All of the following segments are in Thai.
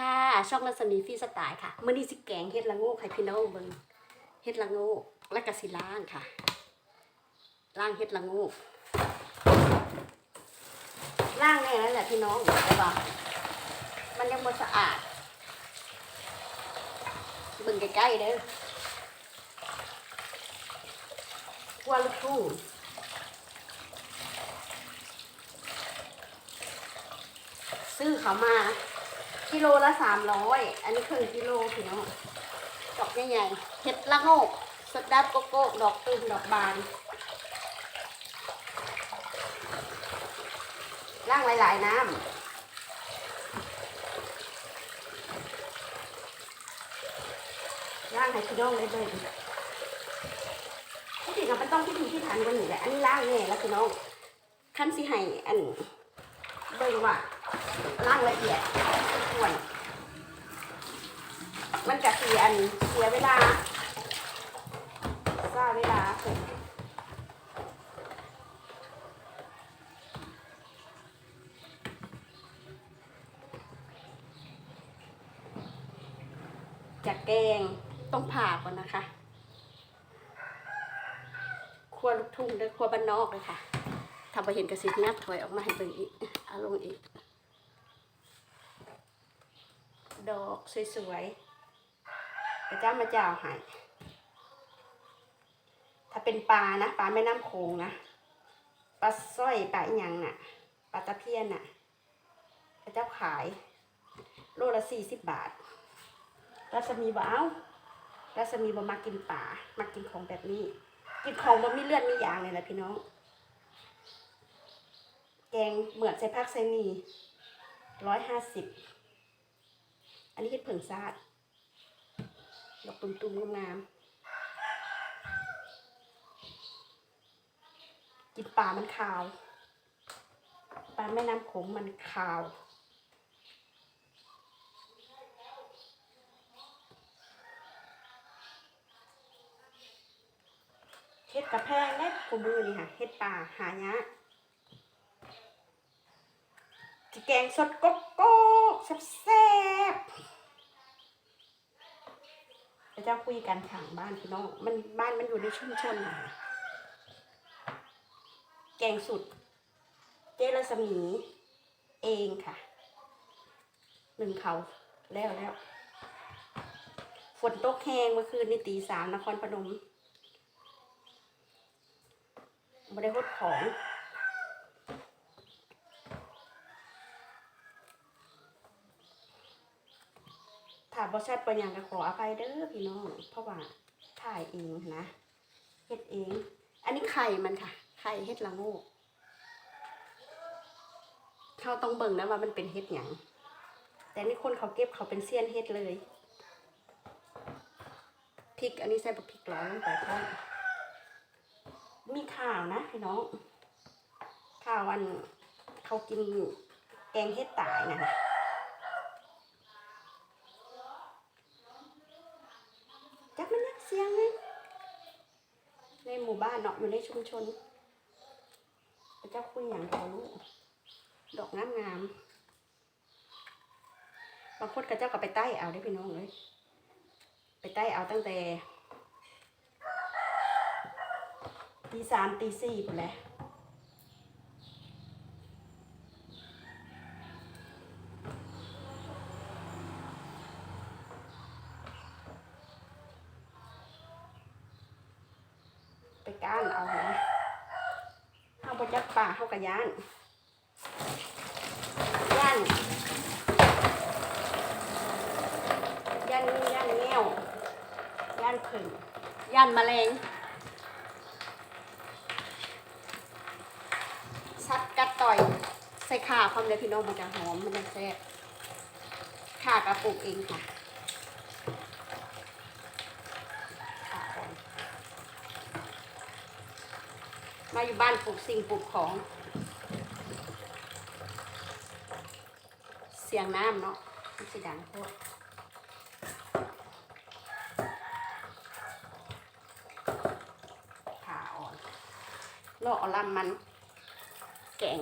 ค่ะช่องรัศมีฟีสไตล์ค่ะมื่อนี้สิแกงเฮ็ดละโงูให้พี่น้องเบิ่งเฮ็ดละโงูและก็สิล้างค่ะล้างเฮ็ดละโงูล้างแน่นั่นแหละพี่น้องแต่ว่ามันยังบ่สะอาดเบิ่งใกล้ๆเด้อกัวลูกทุ่งซื้อเขามา กิโลละสามร้อยอันนี้ครึ่งกิโลพี่น้องดอกใหญ่ๆเห็ดละโงกสดดับโกโก้ดอกตูมดอกบานล่างหลายๆน้ำล่างให้พี่น้องเลยเบิ่งที่จริงอะมันต้องพิถีพิถันกว่านี้แหละ อันนี้ล่างแน่แล้วพี่น้องขั้นสิให้อันเบิ่งว่าล่างละเอียด วน มันจะเสียอันเสียเวลาซ่าเวลาผมจะแกงต้องผ่าก่อนนะคะครัวลูกทุ่งเด้อครัวบ้านนอกเลยค่ะทำไปเห็นกระสิบงับถอยออกมาให้เบิ่งอีกเอาลงอีก ดอกสวยๆพระเจ้ามาเจ้าให้ถ้าเป็นปลานะปลาแม่น้ำโขงนะปลาสร้อยปลาอีหยังน่ะปลาตะเพียนน่ะพระเจ้าขาย โลละสี่สิบบาทรัศมีบ่เอารัศมีบ่มากินปลามากินของแบบนี้ กินของบ่มีเลือดมียางเลยแหละพี่น้อง แกงเหมือนใส่ผักใส่หมีร้อยห้าสิบ อันนี้เห็ดเผิงซาดดอกตุ่มๆงามๆกินปลามันขาว ปลาแม่น้ำโขงมันขาวเห็ดกระแพงได้กูมือนี่ค่ะเห็ดป่าหายากจะแกงสดก๊กโก้แซ่ บเดี๋ยวจะคุยกันข้างบ้านพี่น้อง มันบ้านมันอยู่ในชุมชนนะแกงสุด เจรสมีเองค่ะ หนึ่งเขาแล้วแล้ว ฝนตกแห้งเมื่อคืนนี่ตีสามนครพนมไม่ได้หดของ บอชัดไปอย่างก็ขออภัยเด้อพี่น้องเพราะว่าถ่ายเองนะเฮ็ดเอง อันนี้ไข่มันค่ะ ไข่เฮ็ดละโงกเขาต้องเบิ่งนะว่ามันเป็นเฮ็ดหยังแต่นี่คนเขาเก็บเขาเป็นเซียนเฮ็ดเลยพริกอันนี้ใส่บักพริกร้อยลงไปพร้อมมีข่าวนะพี่น้องข่าวอันเขากินแกงเฮ็ดตายนะ จักมันนักเสียงเลยใน หมู่บ้านเนาะอยู่ในชุมชนพระเจ้าคุยอย่างเขาลูกดอกงามงามๆบางคนกับเจ้าก็ไปใต้เอาได้พี่น้องเลยไปใต้เอาตั้งแต่ตีสามตีสี่หมดแล้วไปก้านเอานะเข้าไปจั กป่าเข้ากับย่านย่านย่านย่านแมวย่านผึ่งย่านแมลงซัดกัดต่อยใส่ข่าความเลยพี่น้องมันจะหอมมันจะแซ่บข่ากระปุกเองค่ะมาอยู่บ้านปลูกสิ่งปลูกของ สียงน้ำเนาะมันสิดังพวกผ่าอ่อนลอกลำมัน แกง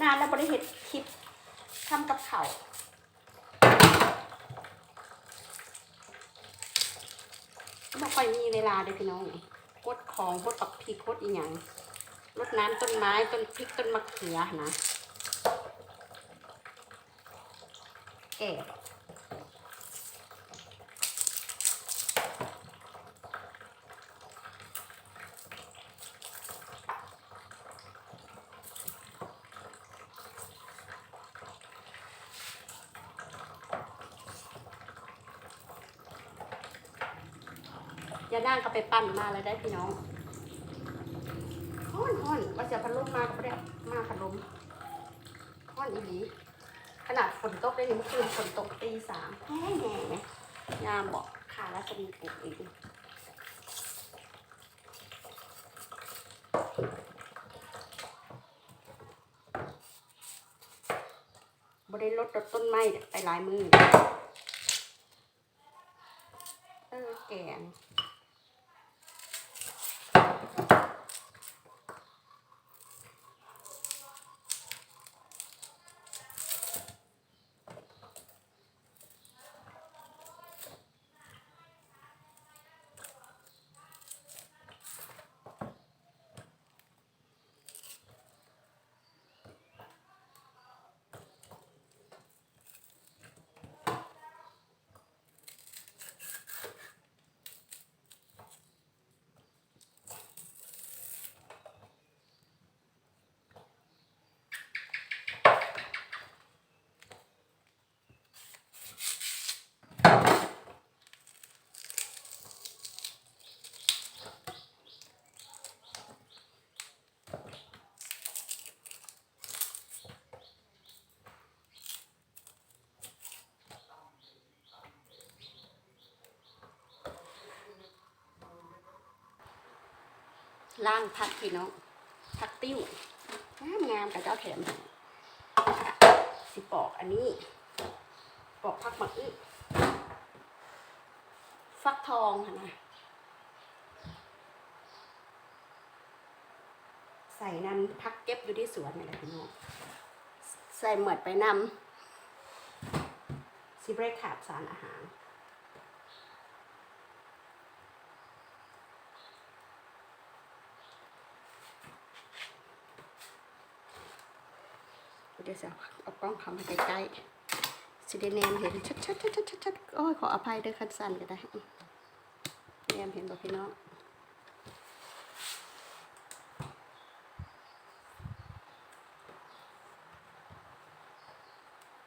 นานแล้วบริเหตุคลิปทำกับเขาไม่ค่อยมีเวลาเลยพี่น้องกดของกดปักพีกดอีหยังรดน้ำต้นไม้ต้นพริกต้นมะเขือนะ แก่ยานั่งก็ไปปั้นมาเลยได้พี่น้องฮ้อนฮ้อนว่าจะพัดลมมาก็ไม่ได้มาพัดลมฮ้อนอีหลี ฝนตกได้นี่เมื่อคืนฝนตกตีสามแห้งแห้งยามบอกขาแล้วจะมีปลูกอีกบได้ลดต้นไม้ไปหลายมืออแกง ล่างพักพี่น้องพักติ้วงามงามกับเจ้าแถมสิปอกอันนี้ ปอกพักมะอึฟักทองค่ะนะใส่น้ำพักเก็บอยู่ที่สวนนี่แหละพี่น้องใส่เหมือดไปนำซิเบรขาดสารอาหาร ดี๋ยวจะเอากล้องเข้ามาใกล้ๆสิได้แนมเห็นชัดๆชัดๆชัดๆโอ้ยขออภัยด้วยคันสั้นก็ได้แนมเห็นบ่พี่น้อง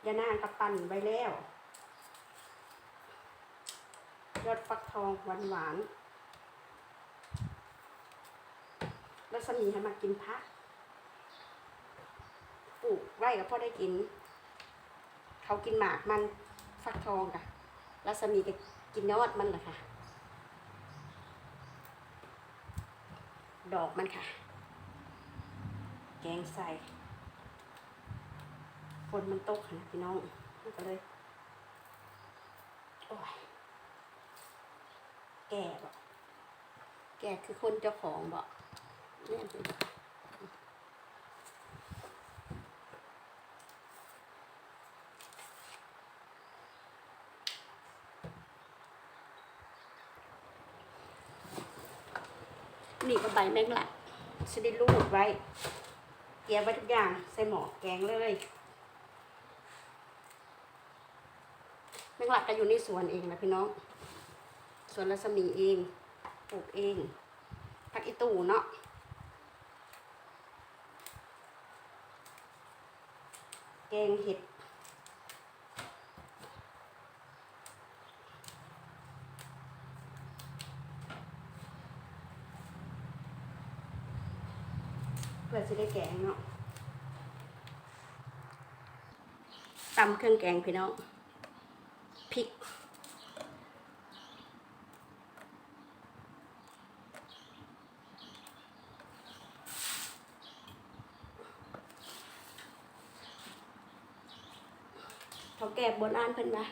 ยานางกระปั่นไว้แล้ว ยอดฟักทองหวานหวานๆแล้วสมีให้มากินพัก ไว้ก็พ่อได้กิน เขากินหมากมันฟักทองค่ะแล้วสมีก็กินยอดมันแหละค่ะ ดอกมันค่ะ แกงใส่ฝนมันตกค่ะพี่น้องมันก็เลย โอ้ย แก่บ่แก่คือคนเจ้าของบ่เนี่ย ส่แมงลักจะได้รูดไว้เกียร์ไว้ทุกอย่างใส่หมอแกงเลยแมงลักก็อยู่ในสวนเองนะพี่น้องสวนรัศมีเองปลูกเองผักอีตูเนาะแกงเห็ด พื่อจะได้แกงเนาะตำเครื่องแกงพี่น้องพริกเขาแก่บนอ่านเพิ่นว่า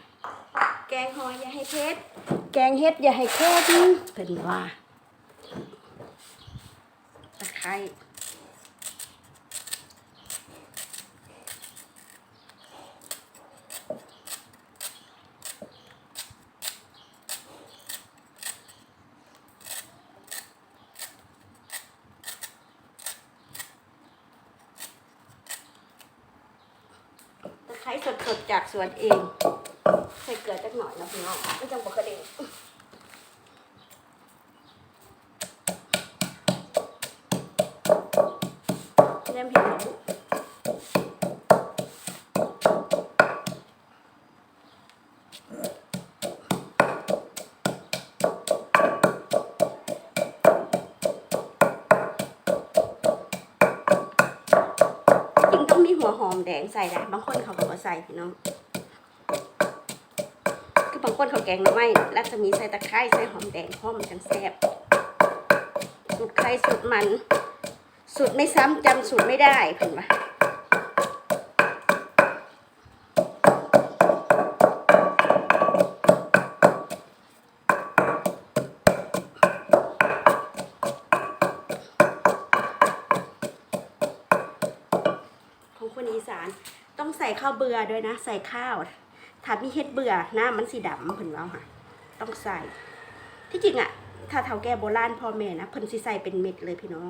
แกงหอยอย่าให้เผ็ดแกงเฮ็ดอย่าให้เค็มเพิ่นว่าตะไคร้ ดจากส วนเอง ใส่เกลือจักหน่อยนะพี่น้องไม่จังบอกกระเด็นเริ่มเห็นหมูจริงต้องมีหัวหอมแดงใส่ได้บางคนเขาบอกว่าใส่พี่น้อง คือบางคนเขาแกงหน่อไม้แล้วจะมีใส่ตะไคร้ใส่หอมแดงเพราะมันจังแซ่บสูตรใครสูตรมัน สูตรไม่ซ้ำจำสูตรไม่ได้เพิ่นว่าของคนอีสานต้องใส่ข้าวเบื่อด้วยนะ ใส่ข้าว ถ้ามีเฮ็ดเบื่อหน้ามันสีดำเพิ่นว่าค่ะ ต้องใส่ ที่จริงอะถ้าเฒ่าแก่โบราณพ่อแม่นะเพิ่นสิใส่เป็นเม็ดเลยพี่น้อง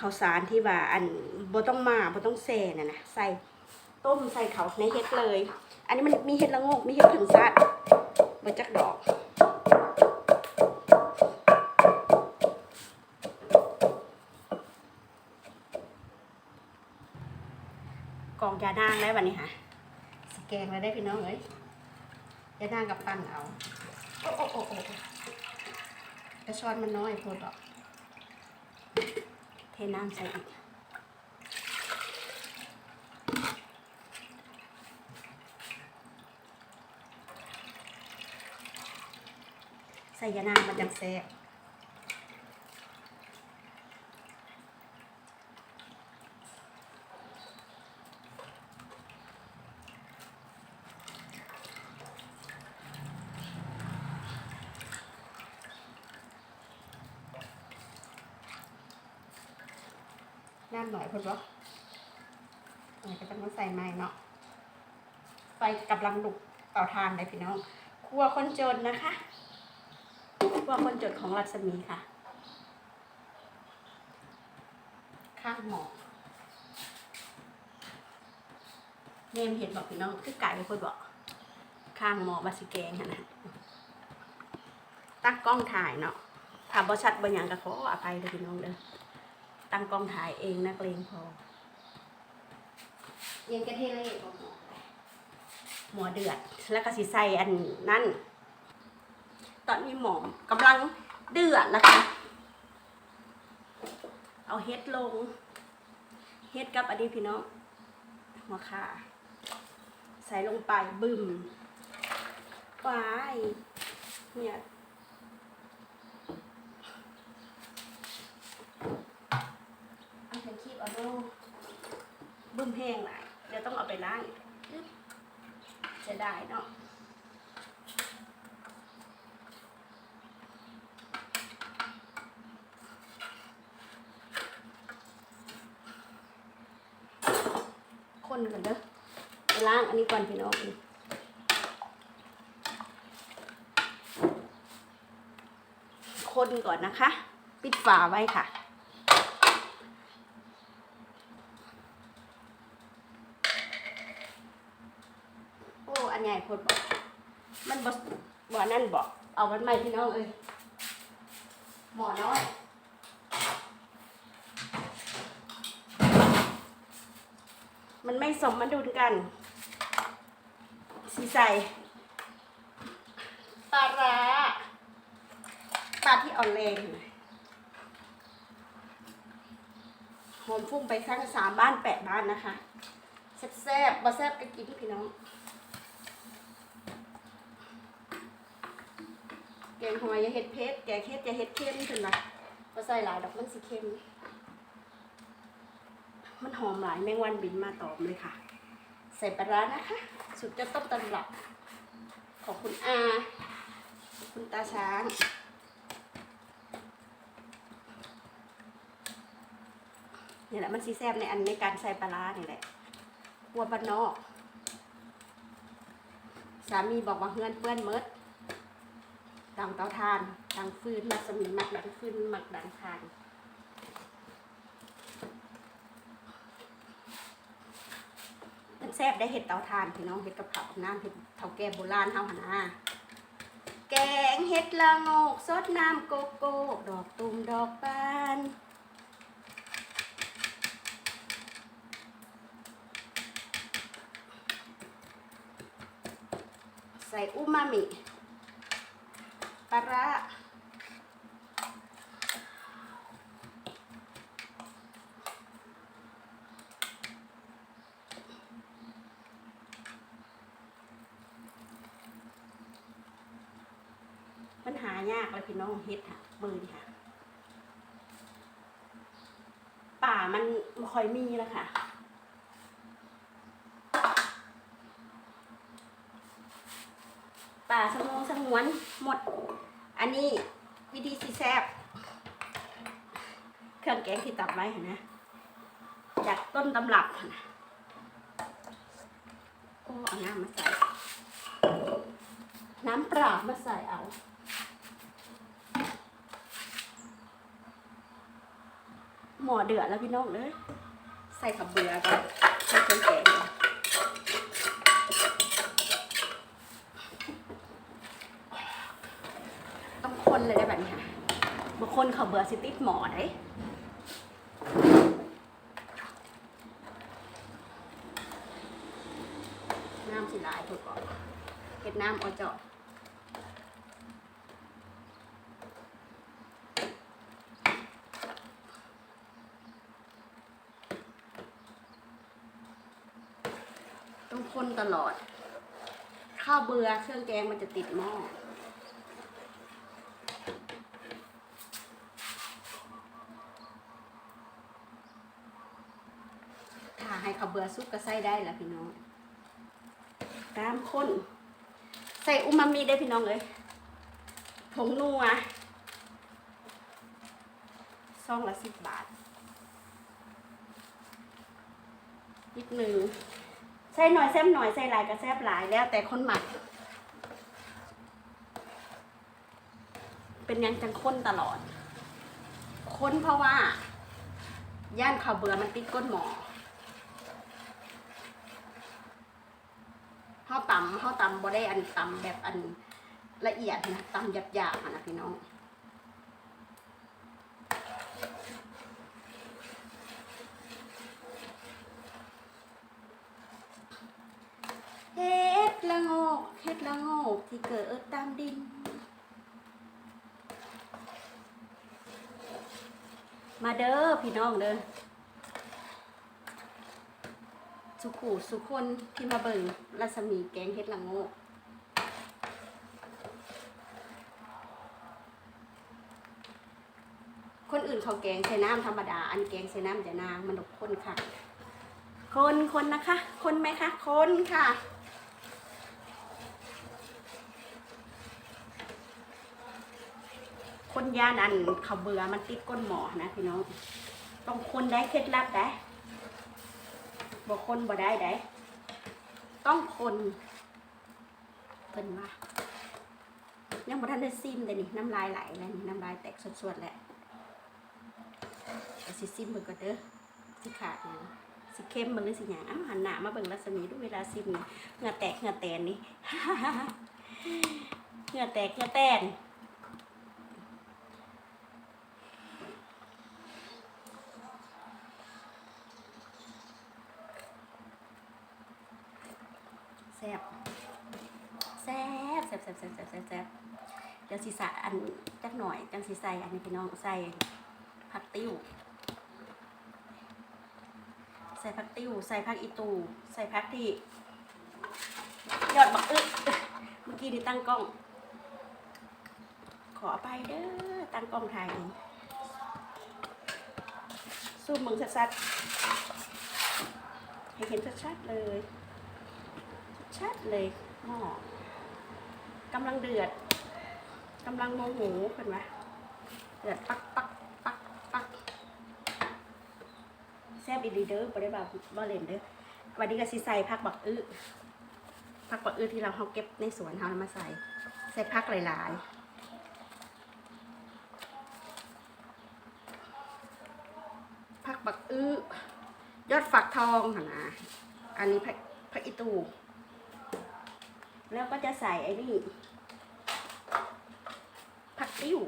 ข้าวสารที่ว่าอันบ่ต้องมาบ่ต้องแซ่น่ะนะใส่ต้มใส่เขาในเฮ็ดเลย อันนี้มันมีเฮ็ดละงกมีเฮ็ดผึ่งซาดบ่จักดอกกองยานางได้วันนี้ค่ะ กงแล้วได้พี่น้องเอ้ยยานางกับปั้นเอา โอ้โอ้โอ้โอ้กระชอนมันน้อยโพดหรอก เทน้ำใส่อีกใส่ยานางมันจังแซ่บ น้ำหน่อยพดบ่อันนี้ก็จะมาใส่ไม้เนาะไฟกำลังดุกเตาทานเลยพี่น้องครัวคนจนนะคะครัวคนจนของรัศมีค่ะ ข้างหมอเนมเห็นบอกพี่น้องคือไก่เป็นคนบอกข้างหมอบาสิแกงค่ะนะตั้งกล้องถ่ายเนาะถ้าบอชัดบางอย่างก็ขออภัยเลยพี่น้องเด้อ ตั้งกล้องถ่ายเองนักเลงพอย็นกระเทเล่บอกหมอหมอเดือด แล้วก็สิใส่อันนั่น ตอนนี้หมอมกำลังเดือดนะคะ เอาเฮ็ดลง เฮ็ดกับอันนี้พี่น้องหัวขาใส่ลงไปบึมไปเนี่ยเอาแผ่นคีบเอาลงบึมแห้งหลายเดี๋ยวต้องเอาไปล้างจะได้เนาะคนก่อนเด้อไปล้างอันนี้ก่อนพี่น้องคนก่อนนะคะ ปิดฝาไว้ค่ะ โอ้ อันใหญ่พดบอก มันบบ่นั่นบอก เอามันใหม่พี่น้องเอ้ยหมอน้อยมันไม่สมมาดุลกัน สีใส่ปลาร้าปลาที่อ่อนแรงหอมฟุ้งไปสักสามบ้านแปดบ้านนะคะแซ่บๆบ่แซ่บก็กินพี่น้อง แกงหอยอย่าเห็ดเพชรแกงเห็ดอย่าเห็ดเข้มถึงนะบ่ใส่หลายดอกมันสิเข้มมันหอมหลายแมงวันบินมาตอมเลยค่ะ ใส่ปลาร้านะคะ สุดจะต้มตำรับของคุณอาขอบคุณตาช้างนี่แหละมันซีแซบในอันในการใส่ปลาร้านี่แหละครัวบ้านนอก สามีบอกว่าเฮือนเปื้อนเมด ดังเตาทาน ดังฟืนมาสมีมักดังฟืนมักดังทานมันแซ่บได้เห็ดเตาถ่านพี่น้องเห็ดกับข้าวกับน้ำเห็ดเท่าแก่โบราณเฮาหนนาแกงเห็ดละงกสดน้ำโกโก้ดอกตูมดอกบานใส่อูมามิ ปลาร้ามันหายากเลยพี่น้องเฮ็ดค่ะมือนี่ค่ะ ป่ามันไม่ค่อยมีแล้วค่ะ ป่าสมงสงวนหมด อันนี้วิธีสีแซบเครื่องแกงที่ตับไว้เห็นนะจากต้นตำรับนนะโอ้เอาน้ำมาใส่ น้ำเปล่ามาใส่เอาหมอเดือดแล้วพี่น้องเลยใส่ขับเบือกันใส่เครื่องแกงเลย ต้องคนเลยได้แบบนี้ค่ะบาง คนเขาเบื่อสิติดหมอได้น้ำสิลายถูกก่อนเห็ดน้ำอเจาะต้องคนตลอด ข้าวเบื่อเครื่องแกงมันจะติดหม้อ ถ้ ซุปก็ใส่ได้แล้วพี่น้องตามคนใส่อูมามิได้พี่น้องเลยผงนัวซองละสิบบาทนิดหนึ่งใส่หน่อยแซ่บหน่อยใส่หลายก็แซ่บหลายแล้วแต่คนหมัก เป็นยังจังค้นตลอด ค้นเพราะว่า ย่านข้าวเบื่อมันติดก้นหมอ ข้าวตำข้าวตำบ่ได้อันตำแบบอันละเอียดนะตำหยาบๆอะนะพี่น้องเฮ็ดละโงกเฮ็ดละโงกที่เกิดตามดินมาเด้อพี่น้องเด้อ สุขูสุคนที่มาเบิ่งรัศมีแกงเฮ็ดละโงกคนอื่นเขาแกงใส่น้ำธรรมดา อันแกงใส่น้ำจะนางมันดกคนค่ะ คนคนนะคะ คนไหมคะ คนค่ะคนยานันเขาเบื่อมันติดก้นหมอนะพี่น้อง ต้องคนได้เคล็ดลับได้ บคนบ่ได้ได้ต้องคนเพิ่นว่ายังบ่ทันได้ซิมเลยนี่น้ำลายไหลแล้วนี่น้ำลายแตกสดๆแหละสิซิมเบิ่งก่อนเด้อสิขาดหยังสิเข้มมันหรือสิหยังอ้าวหันหน้ามาเบิ่งรัศมีดูเวลาซิมนี่เหงื่อแตกเหงื่อแตนนี่เหงื่อแตกเหงื่อแตน แซ่บแซ่บ แซ่บแซ่บแซ่บแซ่บแซ่บเดี๋ยวสีสะอันจักหน่อยจังสีใส่อันนี้พี่น้องใส่ผักติ้ว ใส่ผักติ้ว ใส่ผักอีตู ใส่ผักที่ยอดบักอึเมื่อกี้นี่ตั้งกล้อง ขอไปเด้อตั้งกล้องถ่ายเองซูมมึงชัดๆให้เห็นชัดๆเลย ชัดเลยหม้อ กำลังเดือดกำลังโมโหเห็นไหมเดือดปักปักปักปักแซ่บอีหลีเด้อบ่ได้แบบบ่เล่นเด้อวันนี้ก็สิใส่ผักบักอื้อผักบักอื้อที่เราเขาเก็บในสวนเขาเอามาใส่ ใส่ผักหลายๆผักบักอื้อยอดฝักทองนะ อันนี้ผักผักอีตู แล้วก็จะใส่ไอ้นี่ผักติ้ว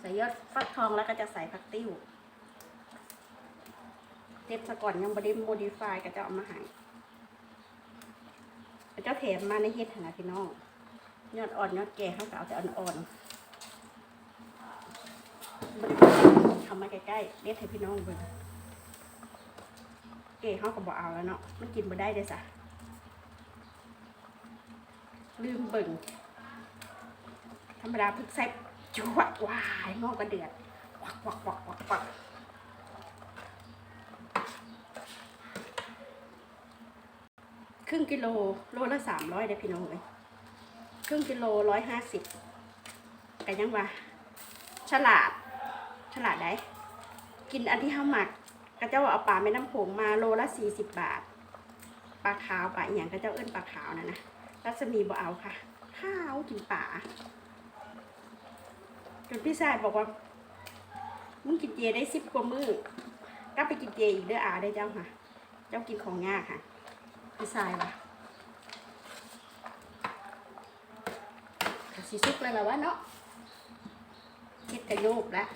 ใส่ยอดฟักทองแล้วก็จะใส่ผักติ้วเทปสะก่อนยังบไดิโมดิฟายก็จะเอามาให้เจ้าแถมมาในเฮ็ดนนะพี่น้องยอดอ่อนยอดแก่เขาก็เอาแต่อ่อนๆบ่ได้ทำมาใกล้ๆเด็ดให้พี่น้องเบิ่งเก๋เขาก็บอกเอาแล้วเนาะมันกินบ่ได้เลยสะ ลืมเบิ่งธรรมดาพึกใส่จวดวายหม้อก็เดือดวักวักวักวักวักครึ่งกิโลโลละสามร้อยเด้พี่น้องเลยครึ่งกิโลร้อยห้าสิบกันยังวะฉลาด ฉลาดได้ กินอันที่ห้าหมักกระเจ้าเอาปลาแม่น้ำโขงมาโลละสี่สิบบาทปลาขาวปลาอหย่างกระเจ้าเอิ้นปลาขาวนะนะ รัศมีบ่เอาค่ะ ข้าวกินปลาจนพี่ชายบอกว่า มึงกินเจได้สิบกว่ามือก็ไปกินเจอีกเด้ออาได้อเจ้าค่ะ เจ้ากินของยากค่ะ พี่ชายว่ะก็สิสุกแล้วล่ะวะเนาะคิดกระโยกแล้ว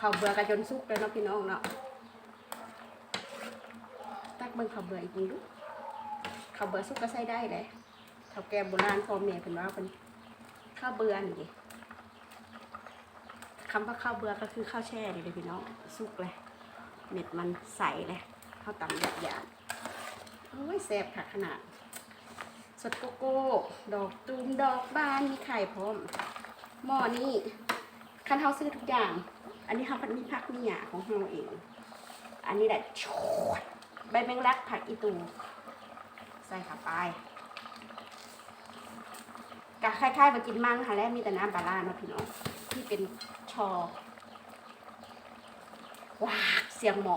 ข้าวเบื่อกระจนสุกเลยเนาะพี่น้องเนาะตักเบิ่งข้าวเบื่ออีกนิดดูข้าวเบื่อสุกก็ใส่ได้เลยข้าวแกงโบราณพ่อแม่เป็นว่าเป็นข้าวเบื่อนี่คำว่าข้าวเบื่อก็คือข้าวแช่นี่เลยพี่น้องสุกเลยเม็ดมันใสเลยข้าวตำหยาบหยาบโอ้ยแซ่บค่ะขนาดสดโกโก้ ดอกตูมดอกบานมีไข่พร้อมหม้อนี้คันเฮาซื้อทุกอย่าง อันนี้เฮาพันมีผักมีหยาของเฮาเอง อันนี้แหละชดใบแมงลักผักอีตู ใส่เข้าไปกะคล้ายๆมากินมั่งค่ะแล้วมีแต่น้ำปลาร้าเนาะพี่น้องที่เป็นชอว้าเสียงหมอ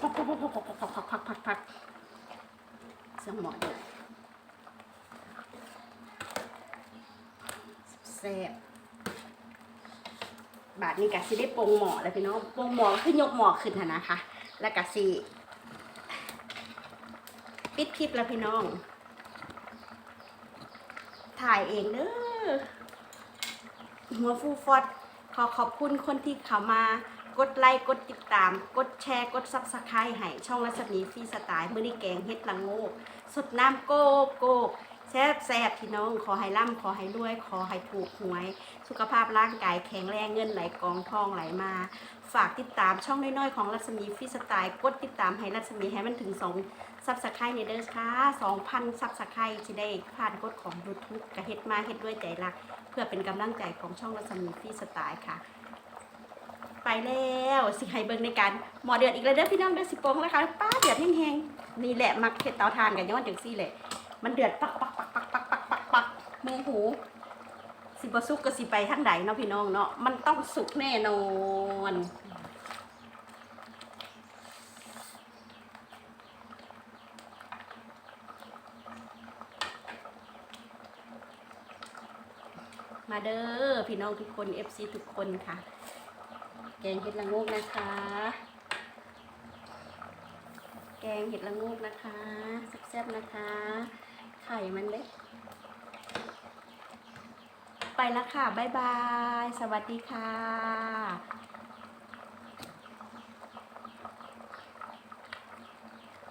พักพักพักพักพักพักพักพักพักเสียงหมอกเลยแซ่บ บาทนี้กะสิได้ปงหมอแล้วพี่น้องปงหมอขึ้นยกหมอขึ้นนะคะ แล้วกะสิปิดคลิปแล้วพี่น้อง ถ่ายเองเด้อหัวฟูฟอดขอขอบคุณคนที่เข้ามากดไลค์กดติดตาม กดแชร์กดซับสไครต์ให้ช่องรัศมีฟรีสไตล์มือนี้แกงเฮ็ดละโงกสดน้ำโกกโกก แซ่บแซ่บพี่น้อง ขอให้ร่ำขอให้รวย ขอให้ถูกหวย สุขภาพร่างกายแข็งแรงเงินไหลกองทองไหลมา ฝากติดตามช่องน้อยๆของรัศมีฟรีสไตล์กดติดตามให้รัศมีให้มันถึง2ซับสไครต์ในเด้อค่ะ2,000ซับสไครต์สิได้ผ่านกดของ YouTube กะเฮ็ดมาเฮ็ดด้วยใจรัก เพื่อเป็นกำลังใจของช่องรัศมีฟรีสไตล์ค่ะ ไปแล้วสิให้เบิ่งในการหมอเดือดอีกแล้วเด้อพี่น้องเด้อสิโปงแล้วค่ะป้าเดือดแห้งๆนี่แหละมักเฮ็ดเตาถ่านกันย้อนจังซี่แหละ มันเดือดปักปักปักปักปักปักปักปักมือหูสิบสุกก็สิไปทางใดเนาะพี่น้องเนาะมันต้องสุกแน่นอนมาเด้อพี่น้องทุกคน FC ทุกคนค่ะ แกงเห็ดละโงกนะคะ แกงเห็ดละโงกนะคะแซ่บๆนะคะ ไข่มันเล็ก ไปแล้วค่ะ บ๊ายบาย สวัสดีค่ะ